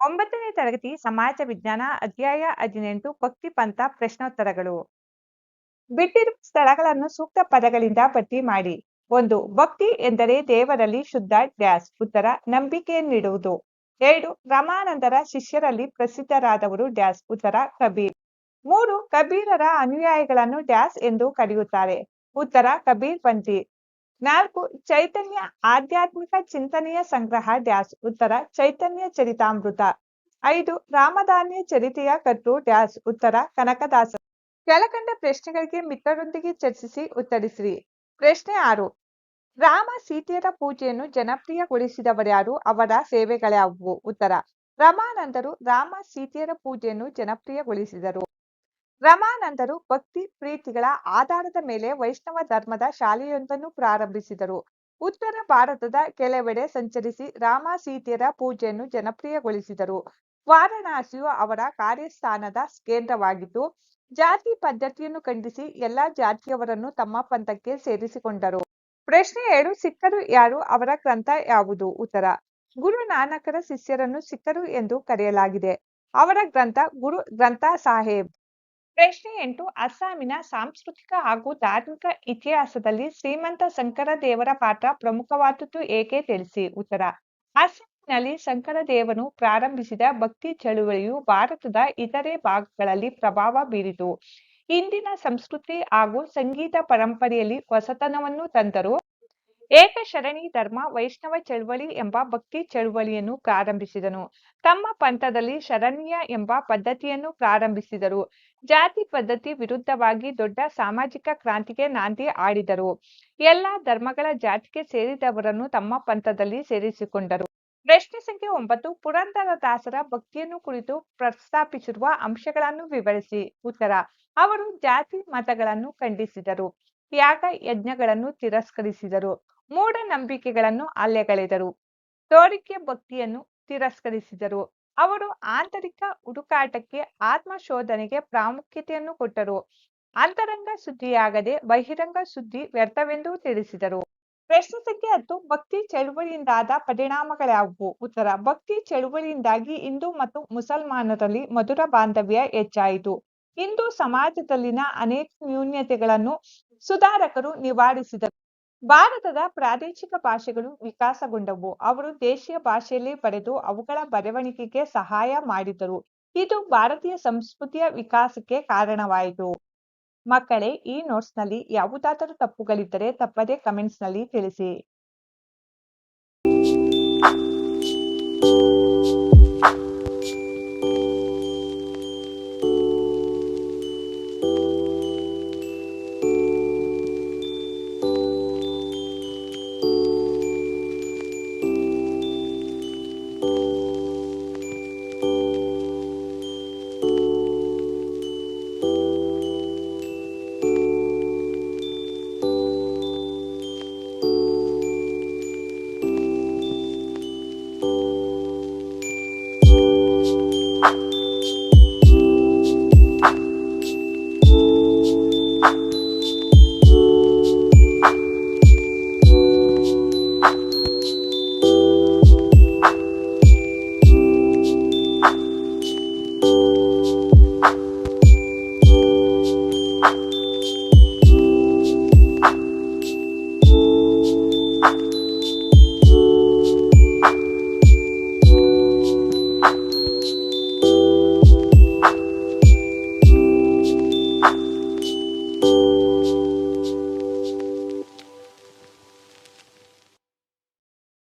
ಒಂಬತ್ತನೇ ತರಗತಿ ಸಮಾಜ ವಿಜ್ಞಾನ ಅಧ್ಯಾಯ ಹದಿನೆಂಟು ಭಕ್ತಿ ಪಂಥ ಪ್ರಶ್ನೋತ್ತರಗಳು. ಬಿಟ್ಟಿರುವ ಸ್ಥಳಗಳನ್ನು ಸೂಕ್ತ ಪದಗಳಿಂದ ಪಟ್ಟಿ ಮಾಡಿ. ಒಂದು, ಭಕ್ತಿ ಎಂದರೆ ದೇವರಲ್ಲಿ ಶುದ್ಧ ಡ್ಯಾಸ್. ಉತ್ತರ ನಂಬಿಕೆಯನ್ನಿಡುವುದು ಎರಡು, ರಾಮಾನಂದರ ಶಿಷ್ಯರಲ್ಲಿ ಪ್ರಸಿದ್ಧರಾದವರು ಡ್ಯಾಸ್. ಉತ್ತರ, ಕಬೀರ್. ಮೂರು, ಕಬೀರರ ಅನುಯಾಯಿಗಳನ್ನು ಡ್ಯಾಸ್ ಎಂದು ಕರೆಯುತ್ತಾರೆ. ಉತ್ತರ, ಕಬೀರ್ ಪಂಥಿ. ನಾಲ್ಕು, ಚೈತನ್ಯ ಆಧ್ಯಾತ್ಮಿಕ ಚಿಂತನೆಯ ಸಂಗ್ರಹ ಡ್ಯಾಸ್ ಉತ್ತರ, ಚೈತನ್ಯ ಚರಿತಾಮೃತ. ಐದು, ರಾಮಧಾನ್ಯ ಚರಿತೆಯ ಕರ್ತು ಡ್ಯಾಸ್ ಉತ್ತರ, ಕನಕದಾಸ. ಕೆಳಕಂಡ ಪ್ರಶ್ನೆಗಳಿಗೆ ಮಿತ್ರರೊಂದಿಗೆ ಚರ್ಚಿಸಿ ಉತ್ತರಿಸಿರಿ. ಪ್ರಶ್ನೆ ಆರು, ರಾಮ ಸೀತೆಯರ ಪೂಜೆಯನ್ನು ಜನಪ್ರಿಯಗೊಳಿಸಿದವರ್ಯಾರು ಅವರ ಸೇವೆಗಳ್ಯಾವುವು ಉತ್ತರ, ರಮಾನಂದರು ರಾಮ ಸೀತೆಯರ ಪೂಜೆಯನ್ನು ಜನಪ್ರಿಯಗೊಳಿಸಿದರು. ರಮಾನಂದರು ಭಕ್ತಿ ಪ್ರೀತಿಗಳ ಆಧಾರದ ಮೇಲೆ ವೈಷ್ಣವ ಧರ್ಮದ ಶಾಲೆಯೊಂದನ್ನು ಪ್ರಾರಂಭಿಸಿದರು. ಉತ್ತರ ಭಾರತದ ಕೆಲವೆಡೆ ಸಂಚರಿಸಿ ರಾಮ ಸೀತೆಯರ ಪೂಜೆಯನ್ನು ಜನಪ್ರಿಯಗೊಳಿಸಿದರು. ವಾರಣಾಸಿಯು ಅವರ ಕಾರ್ಯಸ್ಥಾನದ ಕೇಂದ್ರವಾಗಿದ್ದು, ಜಾತಿ ಪದ್ಧತಿಯನ್ನು ಖಂಡಿಸಿ ಎಲ್ಲಾ ಜಾತಿಯವರನ್ನು ತಮ್ಮ ಪಂಥಕ್ಕೆ ಸೇರಿಸಿಕೊಂಡರು. ಪ್ರಶ್ನೆ ಎರಡು, ಸಿಕ್ಕರು ಯಾರು? ಅವರ ಗ್ರಂಥ ಯಾವುದು? ಉತ್ತರ, ಗುರು ನಾನಕರ ಶಿಷ್ಯರನ್ನು ಸಿಕ್ಕರು ಎಂದು ಕರೆಯಲಾಗಿದೆ. ಅವರ ಗ್ರಂಥ ಗುರು ಗ್ರಂಥ ಸಾಹೇಬ್. ಪ್ರಶ್ನೆ ಎಂಟು, ಅಸ್ಸಾಮಿನ ಸಾಂಸ್ಕೃತಿಕ ಹಾಗೂ ಧಾರ್ಮಿಕ ಇತಿಹಾಸದಲ್ಲಿ ಶ್ರೀಮಂತ ಶಂಕರ ದೇವರ ಪಾತ್ರ ಪ್ರಮುಖವಾದದ್ದು ಏಕೆ ತಿಳಿಸಿ? ಉತ್ತರ, ಅಸ್ಸಾಂನಲ್ಲಿ ಶಂಕರ ದೇವನು ಪ್ರಾರಂಭಿಸಿದ ಭಕ್ತಿ ಚಳುವಳಿಯು ಭಾರತದ ಇತರೆ ಭಾಗಗಳಲ್ಲಿ ಪ್ರಭಾವ ಬೀರಿತು. ಇಂದಿನ ಸಂಸ್ಕೃತಿ ಹಾಗೂ ಸಂಗೀತ ಪರಂಪರೆಯಲ್ಲಿ ಹೊಸತನವನ್ನು ತಂದರು. ಏಕಶರಣಿ ಧರ್ಮ ವೈಷ್ಣವ ಚಳುವಳಿ ಎಂಬ ಭಕ್ತಿ ಚಳುವಳಿಯನ್ನು ಪ್ರಾರಂಭಿಸಿದನು. ತಮ್ಮ ಪಂಥದಲ್ಲಿ ಶರಣ್ಯ ಎಂಬ ಪದ್ಧತಿಯನ್ನು ಪ್ರಾರಂಭಿಸಿದರು. ಜಾತಿ ಪದ್ಧತಿ ವಿರುದ್ಧವಾಗಿ ದೊಡ್ಡ ಸಾಮಾಜಿಕ ಕ್ರಾಂತಿಗೆ ನಾಂದಿ ಆಡಿದರು. ಎಲ್ಲ ಧರ್ಮಗಳ ಜಾತಿಗೆ ಸೇರಿದವರನ್ನು ತಮ್ಮ ಪಂಥದಲ್ಲಿ ಸೇರಿಸಿಕೊಂಡರು. ಪ್ರಶ್ನೆ ಸಂಖ್ಯೆ ಒಂಬತ್ತು ಪುರಂದರದಾಸರ ಭಕ್ತಿಯನ್ನು ಕುರಿತು ಪ್ರಸ್ತಾಪಿಸಿರುವ ಅಂಶಗಳನ್ನು ವಿವರಿಸಿ. ಉತ್ತರ, ಅವರು ಜಾತಿ ಮತಗಳನ್ನು ಖಂಡಿಸಿದರು. ಯಾಗ ಯಜ್ಞಗಳನ್ನು ತಿರಸ್ಕರಿಸಿದರು. ಮೂಢನಂಬಿಕೆಗಳನ್ನು ಅಲ್ಲೆಗಳೆದರು ತೋರಿಕೆ ಭಕ್ತಿಯನ್ನು ತಿರಸ್ಕರಿಸಿದರು. ಅವರು ಆಂತರಿಕ ಹುಡುಕಾಟಕ್ಕೆ, ಆತ್ಮಶೋಧನೆಗೆ ಪ್ರಾಮುಖ್ಯತೆಯನ್ನು ಕೊಟ್ಟರು. ಅಂತರಂಗ ಸುದ್ದಿಯಾಗದೆ ಬಹಿರಂಗ ಸುದ್ದಿ ವ್ಯರ್ಥವೆಂದು ತಿಳಿಸಿದರು. ಪ್ರಶ್ನೆ ಸಂಖ್ಯೆ ಹತ್ತು, ಭಕ್ತಿ ಚಳುವಳಿಯಿಂದಾದ ಪರಿಣಾಮಗಳ್ಯಾವುವು ಉತ್ತರ, ಭಕ್ತಿ ಚಳುವಳಿಯಿಂದಾಗಿ ಹಿಂದೂ ಮತ್ತು ಮುಸಲ್ಮಾನರಲ್ಲಿ ಮಧುರ ಬಾಂಧವ್ಯ ಹೆಚ್ಚಾಯಿತು. ಹಿಂದೂ ಸಮಾಜದಲ್ಲಿನ ಅನೇಕ ನ್ಯೂನ್ಯತೆಗಳನ್ನು ಸುಧಾರಕರು ನಿವಾರಿಸಿದರು. ಭಾರತದ ಪ್ರಾದೇಶಿಕ ಭಾಷೆಗಳು ವಿಕಾಸಗೊಂಡವು. ಅವರು ದೇಶೀಯ ಭಾಷೆಯಲ್ಲಿ ಬರೆದು ಅವುಗಳ ಬರವಣಿಗೆಗೆ ಸಹಾಯ ಮಾಡಿದರು. ಇದು ಭಾರತೀಯ ಸಂಸ್ಕೃತಿಯ ವಿಕಾಸಕ್ಕೆ ಕಾರಣವಾಯಿತು. ಮಕ್ಕಳೇ, ಈ ನೋಟ್ಸ್ನಲ್ಲಿ ಯಾವುದಾದರೂ ತಪ್ಪುಗಳಿದ್ದರೆ ತಪ್ಪದೇ ಕಮೆಂಟ್ಸ್ನಲ್ಲಿ ತಿಳಿಸಿ.